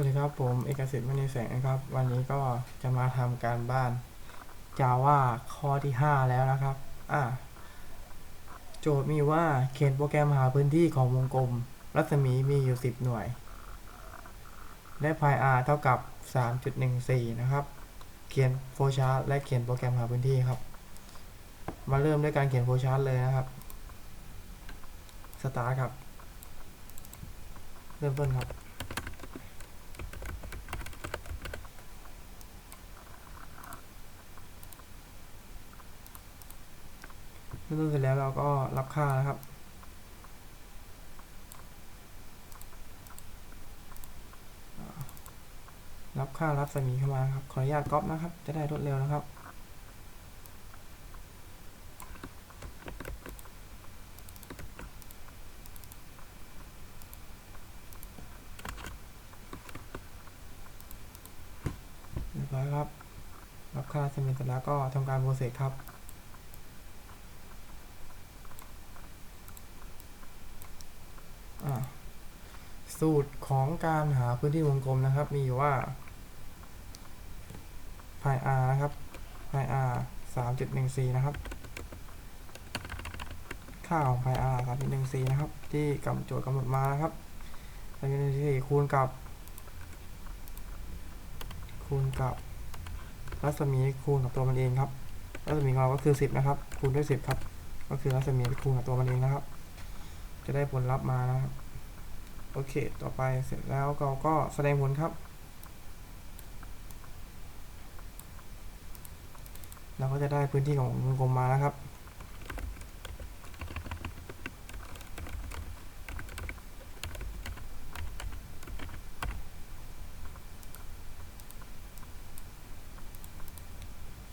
วัสดีครับผมเอกสิทธิ์มณีแสงนะครับ วันนี้ก็จะมาทำการบ้าน Java ข้อที่ 5 แล้วนะครับอะโจทย์มีว่าเขียนโปรแกรมหาพื้นที่ของวงกลม รัศมีมีอยู่ 10 หน่วย และ pi r เท่ากับ 3.14 นะครับ เขียนโฟชาร์ตและเขียนโปรแกรมหาพื้นที่ครับ มาเริ่มด้วยการเขียนโฟชาร์ตเลยนะครับสตาร์ครับ เริ่มต้นครับ เมื่อต้นเสร็จแล้วเราก็รับค่านะครับ รับค่ารับสมีเข้ามาครับ ขออนุญาตก๊อปนะครับ จะได้รวดเร็วนะครับเรียบร้อยครับ รับค่าสมีเสร็จแล้วก็ทำการโปรเซสครับ อ่า สูตรของการหาพื้นที่วงกลมนะครับ มีอยู่ว่า pi r นะครับ pi r 3.14 นะครับ ค่าของ pi r 3.14 นะครับ ที่กำโจทย์กำหนดมานะครับ3.14คูณกับ คูณกับ รัศมีคูณกับตัวมันเองครับ รัศมีของเราก็คือ 10 นะครับ คูณด้วย 10 ครับ ก็คือรัศมีคูณกับตัวมันเองนะครับ จะได้ผลลัพธ์มานะครับ โอเค ต่อไปเสร็จแล้วเราก็แสดงผลครับ เราก็จะได้พื้นที่ของวงกลมมานะครับ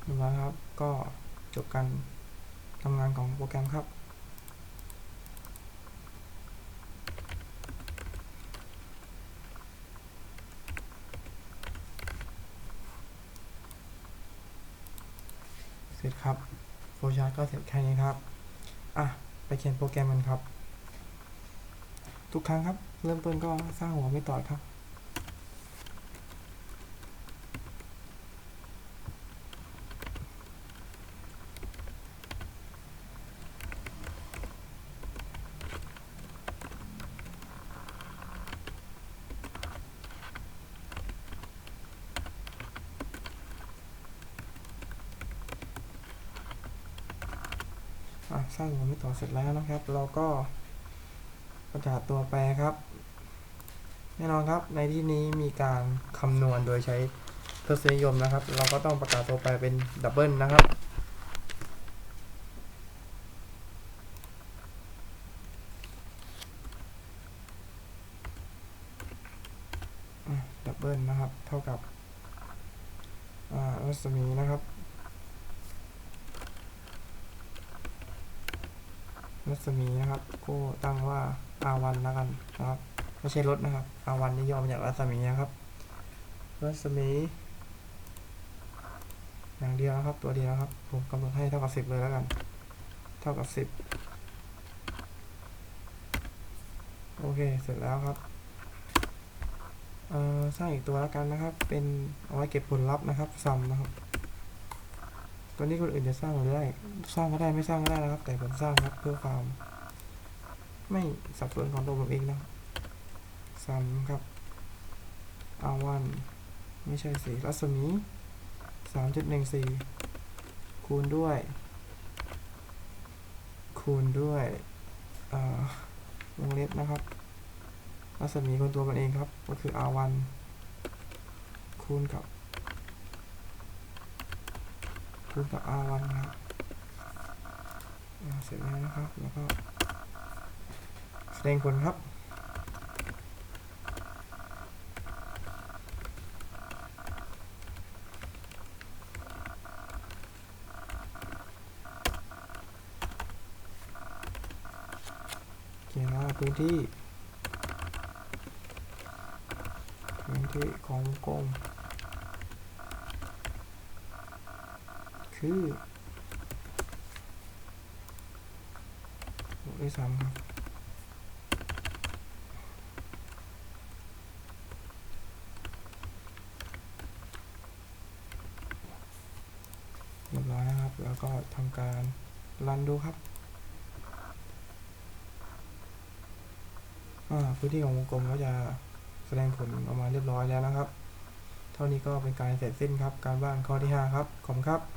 เรียบร้อยครับ ก็จบการทำงานของโปรแกรมครับ เสร็จครับโฟล์ชาร์ตก็เสร็จแค่นี้ครับ อะ ไปเขียนโปรแกรมมันครับ ทุกครั้งครับ เริ่มต้นก็สร้างหัวไม่ต่อครับ สร้างหัวไม่ต่อเสร็จแล้วนะครับ เราก็ประกาศตัวแปรครับ แน่นอนครับในที่นี้มีการคำนวณโดยใช้ทศนิยมนะครับ เราก็ต้องประกาศตัวแปรเป็นดับเบิลนะครับดับเบิลนะครับ เท่ากับรัศมีนะครับ รัศมีนะครับก็ตั้งว่า R1 แล้วกันนะครับไม่ใช่รถนะครับ R1 นี่ย่อมาจากรัศมีนะครับ รัศมี อย่างเดียวนะครับตัวเดียวครับ ผมกำหนดให้เท่ากับ 10 เลยแล้วกัน เท่ากับ 10 โอเคเสร็จแล้วครับสร้างอีกตัวแล้วกันนะครับ เป็นเอาไว้เก็บผลลัพธ์นะครับซัมนะครับ ตัวนี้คนอื่นจะสร้างหรือได้ สร้างก็ได้ไม่สร้างก็ได้นะครับ แต่ผมสร้างครับเพื่อความ ไม่สับสนของตัวผมเองนะครับซ้ำครับอาวันไม่ใช่สีรัศมีสามจุดหนึ่งสีคูณด้วย คูณด้วยวงเล็บนะครับ รัศมีคนตัวมันเองครับ ก็คือ R1 คูณกับ คูณกับ R1 นะครับเสร็จแล้วนะครับ แล้วก็ แสดงผลครับ เขียนว่าพื้นที่พื้นที่ของวง คือ ด้วยซ้ำครับ เรียบร้อยนะครับ แล้วก็ทำการรันดูครับพื้นที่ของวงกลมก็จะแสดงผลออกมาเรียบร้อยแล้วนะครับ เท่านี้ก็เป็นการเสร็จสิ้นครับ การบ้านข้อที่ 5 ครับ ขอบคุณครับ